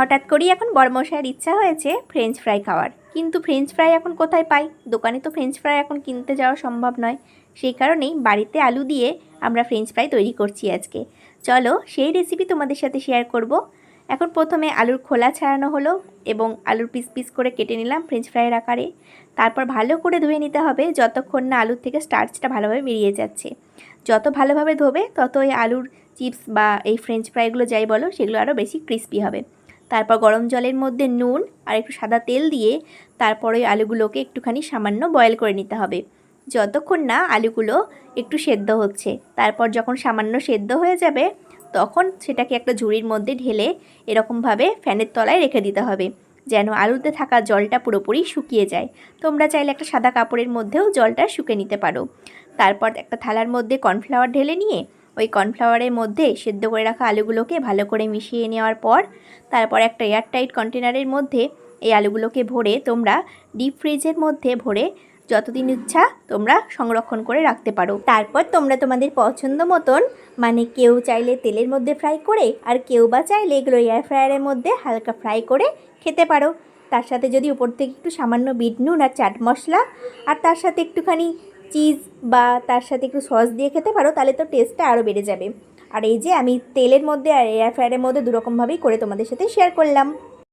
হঠাৎ করেই এখন বড়মশাইয়ের ইচ্ছা হয়েছে ফ্রেঞ্চ ফ্রাই খাওয়ার। কিন্তু ফ্রেঞ্চ ফ্রাই এখন কোথায় পাই? দোকানে তো ফ্রেঞ্চ ফ্রাই এখন কিনতে যাওয়া সম্ভব নয়। সেই কারণেই বাড়িতে আলু দিয়ে আমরা ফ্রেঞ্চ ফ্রাই তৈরি করছি আজকে। চলো সেই রেসিপি তোমাদের সাথে শেয়ার করব। এখন প্রথমে আলুর খোলা ছাড়ানো হলো এবং আলুর পিস পিস করে কেটে নিলাম ফ্রেঞ্চ ফ্রাইয়ের আকারে। তারপর ভালো করে ধুয়ে নিতে হবে যতক্ষণ না আলুর থেকে স্টার্চটা ভালোভাবে বেরিয়ে যাচ্ছে। যত ভালোভাবে ধোবে তত এই আলুর চিপস বা এই ফ্রেঞ্চ ফ্রাইগুলো যাই বলো সেগুলো আরও বেশি ক্রিস্পি হবে। তারপর গরম জলের মধ্যে নুন আর একটু সাদা তেল দিয়ে তারপর ওই আলুগুলোকে একটুখানি সামান্য বয়েল করে নিতে হবে। যতক্ষণ না আলুগুলো একটু সেদ্ধ হচ্ছে, তারপর যখন সামান্য সেদ্ধ হয়ে যাবে, তখন সেটাকে একটা ঝুড়ির মধ্যে ঢেলে এরকমভাবে ফ্যানের তলায় রেখে দিতে হবে, যেন আলুতে থাকা জলটা পুরোপুরি শুকিয়ে যায়। তোমরা চাইলে একটা সাদা কাপড়ের মধ্যেও জলটা শুকে নিতে পারো। তারপর একটা থালার মধ্যে কর্নফ্লাওয়ার ঢেলে নিয়ে ওই কর্নফ্লাওয়ারের মধ্যে সেদ্ধ করে রাখা আলুগুলোকে ভালো করে মিশিয়ে নেওয়ার পর, তারপর একটা এয়ারটাইট কন্টেনারের মধ্যে এই আলুগুলোকে ভরে তোমরা ডিপ ফ্রিজের মধ্যে ভরে যতদিন ইচ্ছা তোমরা সংরক্ষণ করে রাখতে পারো। তারপর তোমরা তোমাদের পছন্দ মতন মানে কেউ চাইলে তেলের মধ্যে ফ্রাই করে আর কেউ বা চাইলে এগুলো এয়ার ফ্রায়ারের মধ্যে হালকা ফ্রাই করে খেতে পারো। তার সাথে যদি উপর থেকে একটু সামান্য বিট নুন আর চাট মশলা, আর তার সাথে একটুখানি চিজ বা তার সাথে একটু সস দিয়ে খেতে পারো, তাহলে তো টেস্টটা আরও বেড়ে যাবে। আর এই যে আমি তেলের মধ্যে আর এয়ার ফ্রায়ারের মধ্যে দুরকমভাবেই করে তোমাদের সাথে শেয়ার করলাম।